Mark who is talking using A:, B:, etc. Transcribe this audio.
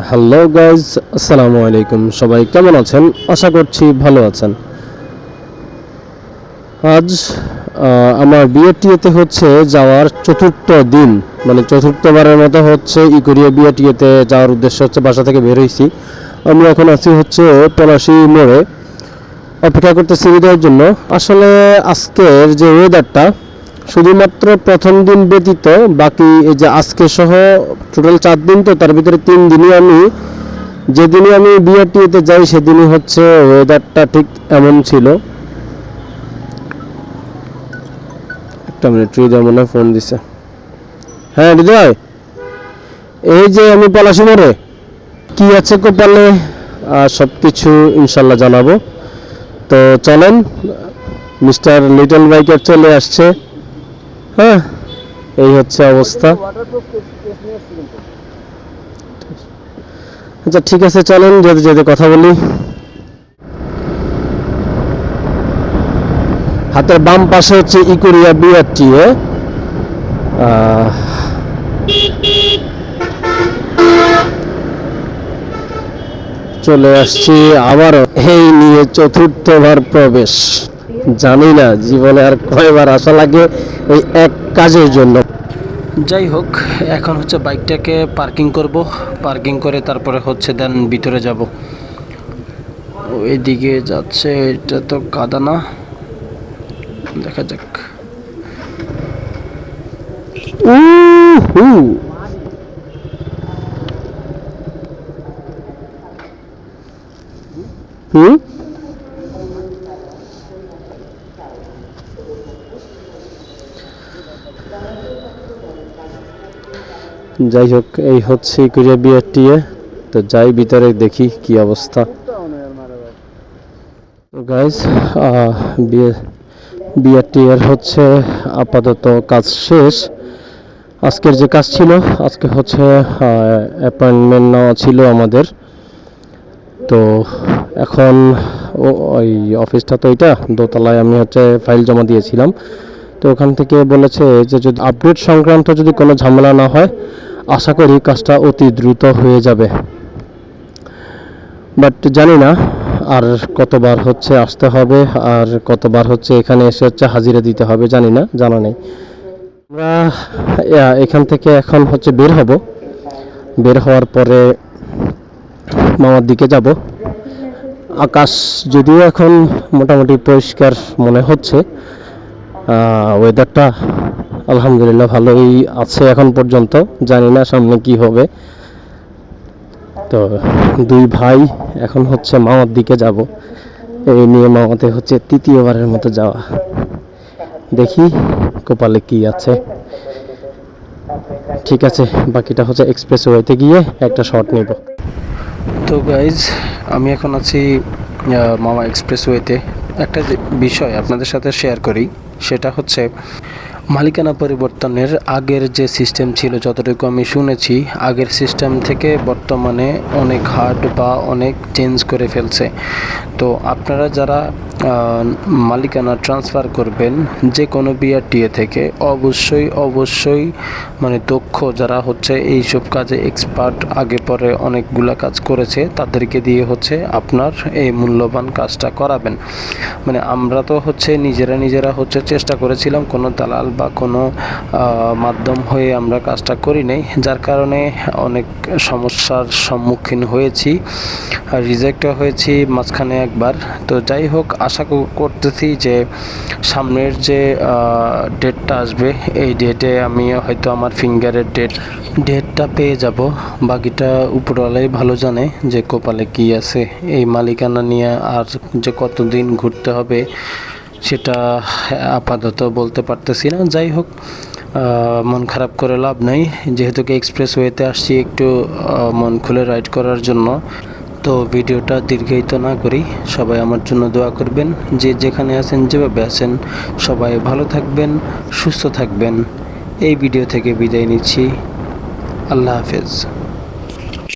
A: Hello guys আসসালামু আলাইকুম সবাই কেমন আছেন? আশা করছি ভালো আছেন। আজ আমার বিয়েটিতে হচ্ছে যাওয়ার চতুর্থ দিন। মানে চতুর্থবারের মতো হচ্ছে ইকোরিয়া বিয়েটিতে যাওয়ার উদ্দেশ্য হচ্ছে বাসা থেকে বের হয়েছি আমি এখন আছি হচ্ছে পলাশি মোড়ে। অপেক্ষা করতেছি বিদায়ের জন্য। আসলে আজকের যে ওয়েদারটা শুধুমাত্র প্রথম দিন ব্যতীত বাকি এই যে আজকে সহ টোটাল চার দিন তো, তার ভিতরে তিন দিনই আমি, যেদিনই আমি বিআরটিতে যাই, সেদিনই হচ্ছে ওয়েদারটা ঠিক এমন ছিল। একটা মিনিট হৃদয় মনে ফোন দিছে। হ্যাঁ হৃদয় এই যে আমি পলাশি মোড়ে, কি আছে কপালে? সব কিছু ইনশাল্লাহ জানাব। তো চলেন, মিস্টার লিটল বাইকার চলে আসছে। হ্যাঁ। এই হচ্ছে অবস্থা। আচ্ছা ঠিক আছে, চলেন যেতে যেতে কথা বলি। হাতের বাম পাশে হচ্ছে ইকুরিয়া বিআরটি চলে আসছি আবারও। এই নিয়ে চতুর্থবার প্রবেশ। জানি না জীবনে আর কয়বার আসা লাগে এই এক কাজের জন্য। যাই হোক এখন হচ্ছে বাইকটাকে পার্কিং করব। পার্কিং করে তারপরে হচ্ছে দেন ভিতরে যাব। ওইদিকে যাচ্ছে এটা তো কাদা না দেখা যাক। হুম? যাই হোক এই হচ্ছে কুরিয়া বিআরটিএ। তো যাই ভিতরে দেখি কি অবস্থা। গাইজ বিআরটি এর হচ্ছে আপাতত কাজ শেষ। আজকের যে কাজ ছিল, আজকে হচ্ছে অ্যাপয়েন্টমেন্ট নেওয়া ছিল আমাদের। তো এখন ওই অফিসটা তো এটা, দোতলায় আমি হচ্ছে ফাইল জমা দিয়েছিলাম। তো ওখান থেকে বলেছে যে যদি আপডেট সংক্রান্ত যদি কোনো ঝামেলা না হয়, আশা করি কাজটা অতি দ্রুত হয়ে যাবে। বাট জানি না আর কতবার হচ্ছে আসতে হবে আর কতবার হচ্ছে এখানে এসে হচ্ছে হাজিরা দিতে হবে, জানি না, জানা নেই। আমরা এখান থেকে এখন হচ্ছে বের হব। বের হওয়ার পরে মামার দিকে যাব। আকাশ যদিও এখন মোটামুটি পরিষ্কার মনে হচ্ছে ওয়েদারটা আলহামদুলিল্লাহ ভালোই আছে এখন পর্যন্ত। জানি না সামনে কি হবে। তো দুই ভাই এখন হচ্ছে মামার দিকে যাব। এই নিয়ে মামাতে হচ্ছে তৃতীয়বারের মতো যাওয়া। দেখি কপালে কি আছে। ঠিক আছে, বাকিটা হচ্ছে এক্সপ্রেস ওয়েতে গিয়ে একটা শট নেব। তো গাইজ আমি এখন আছি মামা এক্সপ্রেস ওয়েতে একটা বিষয় আপনাদের সাথে শেয়ার করি। সেটা হচ্ছে মালিকানা পরিবর্তনের আগের যে সিস্টেম ছিল, যতটুকু আমি শুনেছি, আগের সিস্টেম থেকে বর্তমানে অনেক হার্ড বা অনেক চেঞ্জ করে ফেলছে। তো আপনারা যারা মালিকানা ট্রান্সফার করবেন যে কোনো বিআরটিএ থেকে। অবশ্যই অবশ্যই মানে দক্ষ যারা হচ্ছে এইসব কাজে এক্সপার্ট আগে পরে অনেকগুলা কাজ করেছে, তাদেরকে দিয়ে হচ্ছে আপনার এই মূল্যবান কাজটা করাবেন। মানে আমরা তো হচ্ছে নিজেরা নিজেরা হচ্ছে চেষ্টা করেছিলাম, কোনো দালাল বা কোনো মাধ্যম হয়ে আমরা কাজটা করি নাই। যার কারণে অনেক সমস্যার সম্মুখীন হয়েছি। রিজেক্টও হয়েছি মাঝখানে একবার। তো যাই হোক, আশা করতেছি যে সামনের যে ডেটটা আসবে, এই ডেটে আমি হয়তো আমার ফিঙ্গারের ডেট ডেটটা পেয়ে যাব। বাকিটা উপরওয়ালাই ভালো জানে যে কপালে কি আছে। এই মালিকানা নিয়ে আর যে কতদিন ঘুরতে হবে সেটা আপাতত বলতে পারতেছি না। যাই হোক মন খারাপ করে লাভ নাই। যেহেতু কি এক্সপ্রেস ওয়েতে আসছি একটু মন খুলে রাইড করার জন্য। তো ভিডিওটা দীর্ঘায়িত না করি, সবাই আমার জন্য দোয়া করবেন। যে যেখানে আছেন, যেভাবে আছেন, সবাই ভালো থাকবেন, সুস্থ থাকবেন। এই ভিডিও থেকে বিদায় নিচ্ছি। আল্লাহ হাফেজ।